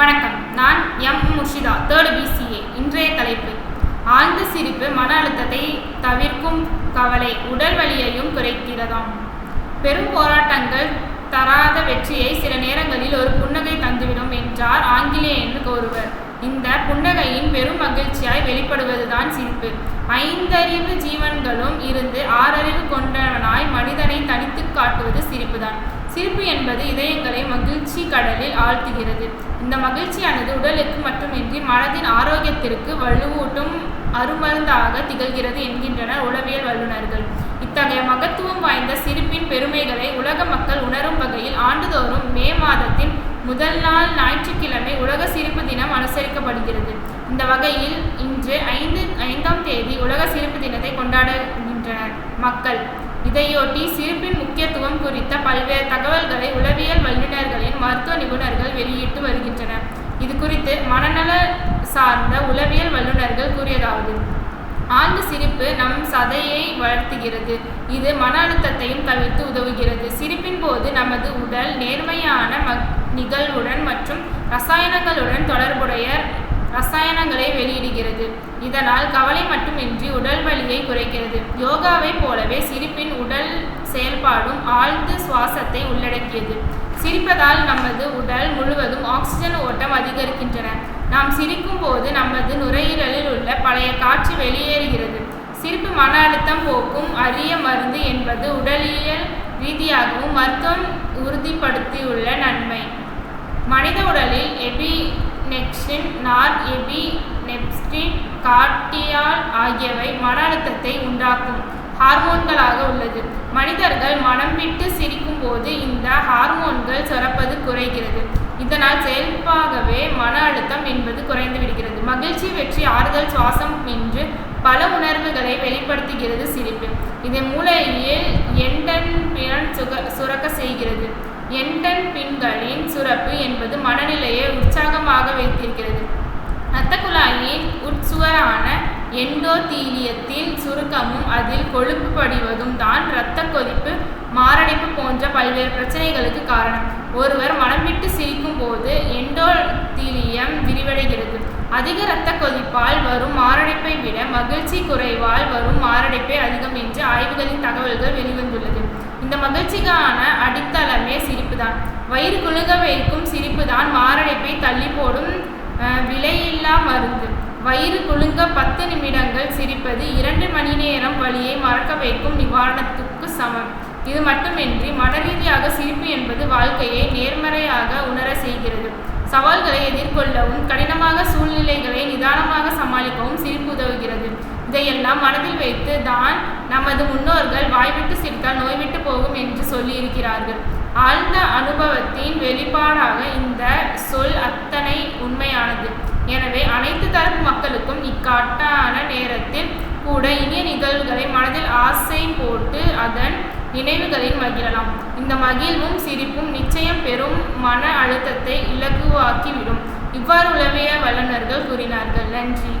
வணக்கம். நான் M. Murshida third PCA இன்றைய தலைப்பு. ஆழ்ந்த சிரிப்பு மன அழுத்தத்தை தவிர்க்கும் கவலை உடல் வலியையும் குறைக்கிறதாம் பெரும் போராட்டங்கள் தராத வெற்றியை சில நேரங்களில் ஒரு புன்னகை தந்துவிடும் என்றார் ஆங்கிலேயன் ஒருவர். இந்த புன்னகையின் பெரும் மகிழ்ச்சியாய் வெளிப்படுவதுதான் சிரிப்பு. ஐந்தறிவு ஜீவன்களும் இருந்து ஆறறிவு கொண்டவனாய் மனிதனை தனித்து காட்டுவது சிரிப்புதான். சிரிப்பு என்பது இதயங்களை மகிழ்ச்சி கடலில் ஆழ்த்துகிறது. இந்த மகிழ்ச்சியானது உடலுக்கு மட்டுமின்றி மனதின் ஆரோக்கியத்திற்கு வலுவூட்டும் அருமருந்தாக திகழ்கிறது என்கின்றனர் உளவியல் வல்லுநர்கள். இத்தகைய மகத்துவம் வாய்ந்த சிரிப்பின் பெருமைகளை உலக மக்கள் உணரும் வகையில் ஆண்டுதோறும் மே மாதத்தின் முதல் நாள் ஞாயிற்றுக்கிழமை உலக சிரிப்பு தினம் அனுசரிக்கப்படுகிறது. இந்த வகையில் இன்று ஐந்து ஐந்தாம் தேதி உலக சிரிப்பு தினத்தை கொண்டாடுகின்றனர் மக்கள். இதையொட்டி சிரிப்பின் முக்கியத்துவம் குறித்த பல்வேறு தகவல்களை உளவியல் வல்லுநர்களின் மருத்துவ நிபுணர்கள் வெளியிட்டு வருகின்றனர் இது குறித்து மனநல சார்ந்த உளவியல் வல்லுநர்கள் கூறியதாவது ஆழ்ந்த சிரிப்பு நம் சதையை வளர்த்துகிறது. இது மன அழுத்தத்தையும் தவிர்த்து உதவுகிறது. சிரிப்பின் போது நமது உடல் நேர்மையான மக் நிகழ்வுடன் மற்றும் ரசாயனங்களுடன் தொடர்புடைய ரசாயனங்களை வெளியிடுகிறது. இதனால் கவலை மட்டுமின்றி உடல் குறைக்கிறது. யோகாவை போலவே சிரிப்பின் உடல் செயல்பாடும் ஆழ்ந்த சுவாசத்தை உள்ளடக்கியது. சிரிப்பதால் நமது உடல் முழுவதும் ஆக்சிஜன் ஓட்டம் அதிகரிக்கின்றன. நாம் சிரிக்கும் போது நமது நுரையீரலில் உள்ள பழைய காற்று வெளியேறுகிறது. சிரிப்பு மன அழுத்தம் போக்கும் அரிய மருந்து என்பது உடலியல் ரீதியாகவும் மருத்துவம் உறுதிப்படுத்தியுள்ள நன்மை. மனித உடலில் எபிநெக்சின் நார் எபிநெப்ஸ்டின் கார்டியால் ஆகியவை மன அழுத்தத்தை உண்டாக்கும் ஹார்மோன்களாக உள்ளது. மனிதர்கள் மனம் விட்டு சிரிக்கும் போது இந்த ஹார்மோன்கள் சுரப்பது குறைகிறது. இதனால் செயல்பாகவே மன அழுத்தம் என்பது குறைந்து விடுகிறது மகிழ்ச்சி வெற்றி ஆறுதல் சுவாசம் என்று பல உணர்வுகளை வெளிப்படுத்துகிறது சிரிப்பு. இதை மூளையில் எண்டன் பிணன் சுக சுரக்க செய்கிறது. எண்டன் பின்களின் சுரப்பு என்பது மனநிலையை உட்சுவரான எண்டோதீலியத்தில் சுருக்கமும் அதில் கொழுப்பு படிவதும் தான் இரத்த கொதிப்பு மாரடைப்பு போன்ற பல்வேறு பிரச்சனைகளுக்கு காரணம். ஒருவர் மனம் விட்டு சிரிக்கும் போது எண்டோதீலியம் விரிவடைகிறது. அதிக இரத்த கொதிப்பால் வரும் மாரடைப்பை விட மகிழ்ச்சி குறைவால் வரும் மாரடைப்பே அதிகம் என்று ஆய்வுகளின் தகவல்கள் வெளிவந்துள்ளது. இந்த மகிழ்ச்சிக்கான அடித்தளமே சிரிப்பு தான் வயிறு குழுக வைக்கும் சிரிப்பு தான் மாரடைப்பை தள்ளி போடும் விலையில்லா மருந்து. வயிறு குலுங்க பத்து நிமிடங்கள் சிரிப்பது இரண்டு மணி நேரம் வழியை மறக்க வைக்கும் நிவாரணத்துக்கு சமம். இது மட்டுமின்றி மனரீதியாக சிரிப்பு என்பது வாழ்க்கையை நேர்மறையாக உணர செய்கிறது. சவால்களை எதிர்கொள்ளவும் கடினமாக சூழ்நிலைகளை நிதானமாக சமாளிக்கவும் சிரிப்பு உதவுகிறது. இதையெல்லாம் மனதில் வைத்து தான் நமது முன்னோர்கள் வாய்விட்டு சிரித்தால் நோய்விட்டு போகும் என்று சொல்லியிருக்கிறார்கள். ஆழ்ந்த அனுபவத்தின் வெளிப்பாடாக இந்த சொல் அத்தனை உண்மையானது. எனவே அனைத்து தரப்பு மக்களுக்கும் இக்காட்டான நேரத்தில் கூட இனிய நிகழ்வுகளை மனதில் ஆசை போட்டு அதன் நினைவுகளில் மகிழலாம். இந்த மகிழ்வும் சிரிப்பும் நிச்சயம் பெரும் மன அழுத்தத்தை இலகுவாக்கிவிடும். இவ்வாறு உளவிய வல்லுநர்கள் கூறினார்கள். நன்றி.